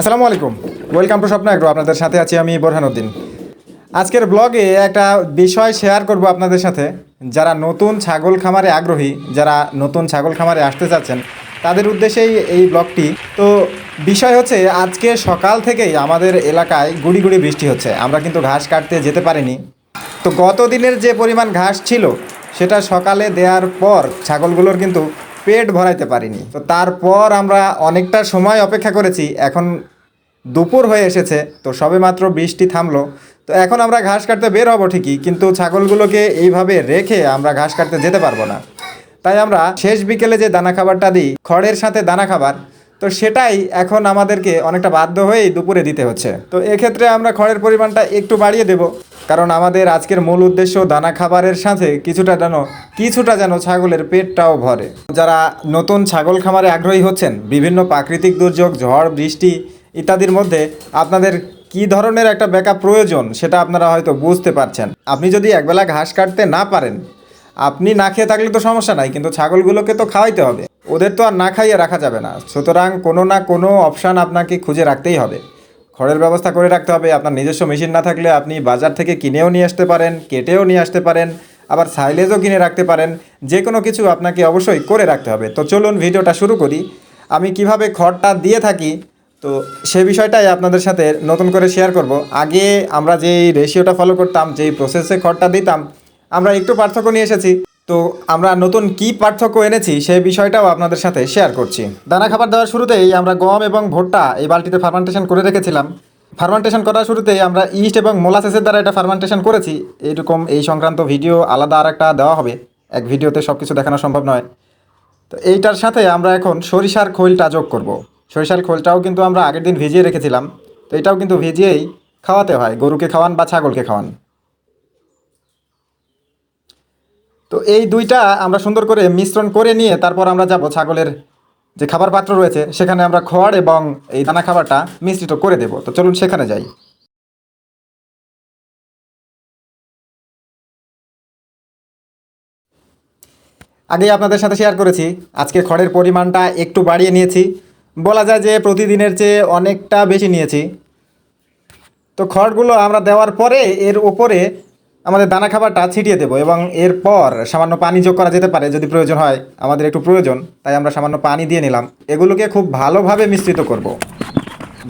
আসসালামু আলাইকুম। Welcome to Swapna agro. আপনাদের সাথে আছি আমি বোরহানুদ্দিন আজকের ব্লগে একটা বিষয় শেয়ার করব আপনাদের সাথে। যারা নতুন ছাগল খামারে আগ্রহী, যারা নতুন ছাগল খামারে আসতে চাচ্ছেন, তাদের উদ্দেশ্যেই এই ব্লগটি তো বিষয় হচ্ছে, আজকে সকাল থেকেই আমাদের এলাকায় গুড়ি গুড়ি বৃষ্টি হচ্ছে। আমরা কিন্তু ঘাস কাটতে যেতে পারিনি। তো গত দিনের যে পরিমাণ ঘাস ছিল, সেটা সকালে দেওয়ার পর ছাগলগুলোর কিন্তু পেট ভরাইতে পারিনি। তো তারপর আমরা অনেকটা সময় অপেক্ষা করেছি, এখন দুপুর হয়ে এসেছে, তো সবে মাত্র বৃষ্টি থামলো। তো এখন আমরা ঘাস কাটতে বের হব ঠিকই, কিন্তু ছাগলগুলোকে এইভাবে রেখে আমরা ঘাস কাটতে যেতে পারব না। তাই আমরা শেষ বিকেলে যে দানা খাবারটা দিই, খড়ের সাথে দানা খাবার তো সেটাই এখন আমাদেরকে অনেকটা বাধ্য হয়েই দুপুরে দিতে হচ্ছে। তো এক্ষেত্রে আমরা খড়ের পরিমাণটা একটু বাড়িয়ে দেব, কারণ আমাদের আজকের মূল উদ্দেশ্য দানা খাবারের সাথে কিছুটা যেন কিছুটা যেন ছাগলের পেটটাও ভরে। যারা নতুন ছাগল খামারে আগ্রহী হচ্ছেন, বিভিন্ন প্রাকৃতিক দুর্যোগ, ঝড়, বৃষ্টি ইত্যাদির মধ্যে আপনাদের কি ধরনের একটা ব্যাকআপ প্রয়োজন সেটা আপনারা হয়তো বুঝতে পারছেন। আপনি যদি একবেলা ঘাস কাটতে না পারেন, আপনি না খেয়ে থাকলে তো সমস্যা নাই, কিন্তু ছাগলগুলোকে তো খাওয়াইতে হবে। ওদের তো আর না খাইয়ে রাখা যাবে না। সুতরাং কোনো না কোনো অপশান আপনাকে খুঁজে রাখতেই হবে। খড়ের ব্যবস্থা করে রাখতে হবে। আপনার নিজস্ব মেশিন না থাকলে আপনি বাজার থেকে কিনেও নিয়ে আসতে পারেন, কেটেও নিয়ে আসতে পারেন, আবার সাইলেজও কিনে রাখতে পারেন। যে কোনো কিছু আপনাকে অবশ্যই করে রাখতে হবে। তো চলুন ভিডিওটা শুরু করি। আমি কীভাবে খড়টা দিয়ে থাকি? তো সে বিষয়টাই আপনাদের সাথে নতুন করে শেয়ার করব। আগে আমরা যেই রেশিওটা ফলো করতাম, যেই প্রসেসে খড়টা দিতাম, আমরা একটু পার্থক্য নিয়ে এসেছি। তো আমরা নতুন কি পার্থক্য এনেছি সেই বিষয়টাও আপনাদের সাথে শেয়ার করছি। দানা খাবার দেওয়ার শুরুতেই আমরা গম এবং ভুট্টা এই বালতিতে ফার্মান্টেশন করে রেখেছিলাম। ফার্মান্টেশন করার শুরুতেই আমরা ইস্ট এবং মোলাসেসের দ্বারা এটা ফার্মান্টেশন করেছি। এরকম এই সংক্রান্ত ভিডিও আলাদা আর একটা দেওয়া হবে। এক ভিডিওতে সব কিছু দেখানো সম্ভব নয়। তো এইটার সাথে আমরা এখন সরিষার খোলটা যোগ করব। সরিষার খোলটাও কিন্তু আমরা আগের দিন ভিজিয়ে রেখেছিলাম। তো এটাও কিন্তু ভিজিয়েই খাওয়াতে হয়। গরুকে খাওয়ান বা ছাগলকে খাওয়ান। তো এই দুইটা আমরা সুন্দর করে মিশ্রণ করে নিয়ে তারপর আমরা যাব ছাগলের যে খাবার পাত্র রয়েছে, সেখানে আমরা খড় এবং এই দানা খাবারটা মিশ্রিত করে দেব। তো চলুন সেখানে যাই। আগেই আপনাদের সাথে শেয়ার করেছি, আজকে খড়ের পরিমাণটা একটু বাড়িয়ে নিয়েছি। বলা যায় যে প্রতিদিনের চেয়ে অনেকটা বেশি নিয়েছি। তো খড়গুলো আমরা দেওয়ার পরে এর উপরে আমাদের দানা খাবারটা ছিটিয়ে দেবো এবং এরপর সামান্য পানি যোগ করা যেতে পারে যদি প্রয়োজন হয়। আমাদের একটু প্রয়োজন, তাই আমরা সামান্য পানি দিয়ে নিলাম। এগুলোকে খুব ভালোভাবে মিশ্রিত করব।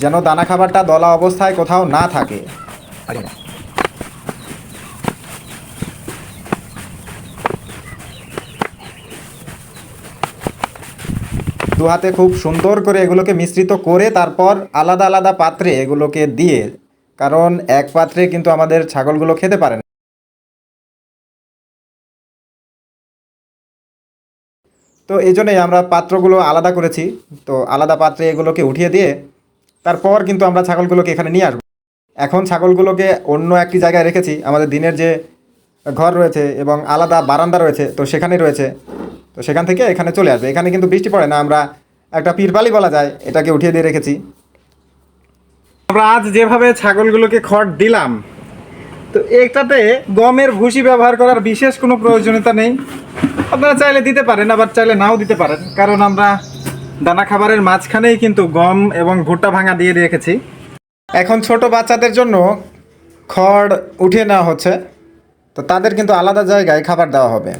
যেন দানা খাবারটা দলা অবস্থায় কোথাও না থাকে। দু হাতে খুব সুন্দর করে এগুলোকে মিশ্রিত করে তারপর আলাদা আলাদা পাত্রে এগুলোকে দিয়ে, কারণ এক পাত্রে কিন্তু আমাদের ছাগলগুলো খেতে পারে না। তো এই জন্যই আমরা পাত্রগুলো আলাদা করেছি। তো আলাদা পাত্রে এগুলোকে উঠিয়ে দিয়ে তারপর কিন্তু আমরা ছাগলগুলোকে এখানে নিয়ে আসব। এখন ছাগলগুলোকে অন্য একটি জায়গায় রেখেছি। আমাদের দিনের যে ঘর রয়েছে এবং আলাদা বারান্দা রয়েছে, তো সেখানে রয়েছে। তো সেখান থেকে এখানে চলে আসবে। এখানে কিন্তু বৃষ্টি পড়ে না, আমরা একটা পিরপালি বলা যায়, এটাকে উঠিয়ে দিয়ে রেখেছি। আমরা আজ যেভাবে ছাগলগুলোকে খড় দিলাম তো এটাতে গমের ভুসি ব্যবহার করার বিশেষ কোনো প্রয়োজনীয়তা নেই। আপনারা চাইলে দিতে পারেন, আবার চাইলে নাও দিতে পারেন। কারণ আমরা দানা খাবারের মাঝখানেই কিন্তু গম এবং ভুট্টা ভাঙা দিয়ে রেখেছি। এখন ছোট বাচ্চাদের জন্য খড় উঠিয়ে নেওয়া হচ্ছে। তো তাদের কিন্তু আলাদা জায়গায় খাবার দেওয়া হবে।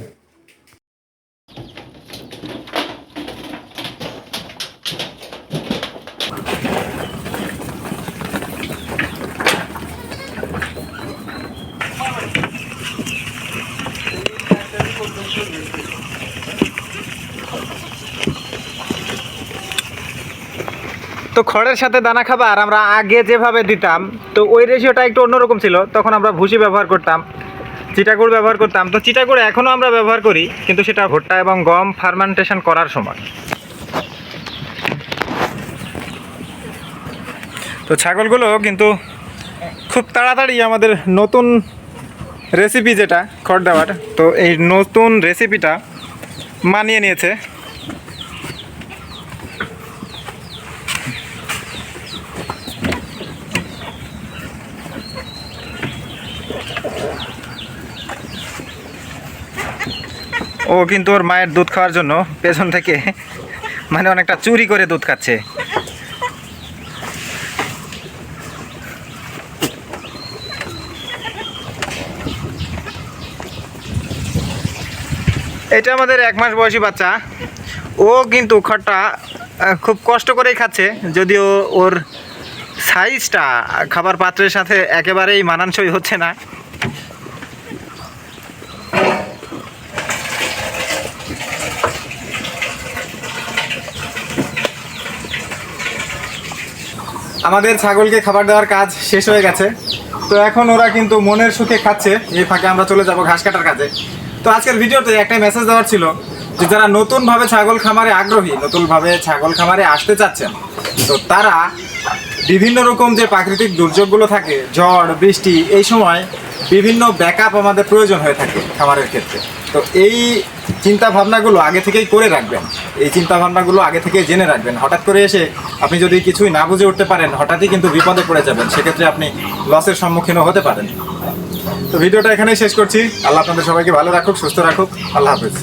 তো খড়ের সাথে দানা খাবার আমরা আগে যেভাবে দিতাম, তো ওই রেশিওটা একটু অন্যরকম ছিল, তখন আমরা ভুসি ব্যবহার করতাম চিটাগুড় ব্যবহার করতাম। তো চিটাগুড় এখনও আমরা ব্যবহার করি, কিন্তু সেটা ভুট্টা এবং গম ফার্মেন্টেশন করার সময়। তো ছাগলগুলো কিন্তু খুব তাড়াতাড়ি আমাদের নতুন রেসিপি যেটা, খড় দেওয়ার, তো এই নতুন রেসিপিটা মানিয়ে নিয়েছে। ও কিন্তু ওর মায়ের দুধ খাওয়ার জন্য পেছন থেকে মানে অনেকটা চুরি করে দুধ খাচ্ছে। এটা আমাদের এক মাস বয়সী বাচ্চা। ও কিন্তু খড়টা খুব কষ্ট করেই খাচ্ছে, যদিও ওর সাইজটা খাবার পাত্রের সাথে একেবারেই মানানসই হচ্ছে না। আমাদের ছাগলকে খাবার দেওয়ার কাজ শেষ হয়ে গেছে। তো এখন ওরা কিন্তু মনের সুখে খাচ্ছে। এই ফাঁকে আমরা চলে যাব ঘাস কাটার কাজে। তো আজকের ভিডিওতে একটা মেসেজ দেওয়ার ছিল যে যারা নতুনভাবে ছাগল খামারে আগ্রহী, নতুনভাবে ছাগল খামারে আসতে চাচ্ছেন, তো তারা বিভিন্ন রকম যে প্রাকৃতিক দুর্যোগগুলো থাকে, ঝড়, বৃষ্টি, এই সময় বিভিন্ন ব্যাকআপ আমাদের প্রয়োজন হয়ে থাকে খামারের ক্ষেত্রে। তো এই চিন্তা ভাবনাগুলো আগে থেকেই করে রাখবেন। এই চিন্তা ভাবনাগুলো আগে থেকে জেনে রাখবেন। হঠাৎ করে এসে আপনি যদি কিছুই না বুঝে উঠতে পারেন, হঠাৎই কিন্তু বিপদে পড়ে যাবেন। সেক্ষেত্রে আপনি লসের সম্মুখীনও হতে পারেন। তো ভিডিওটা এখানেই শেষ করছি। আল্লাহ আপনাদের সবাইকে ভালো রাখুক, সুস্থ রাখুক। আল্লাহ হাফেজ।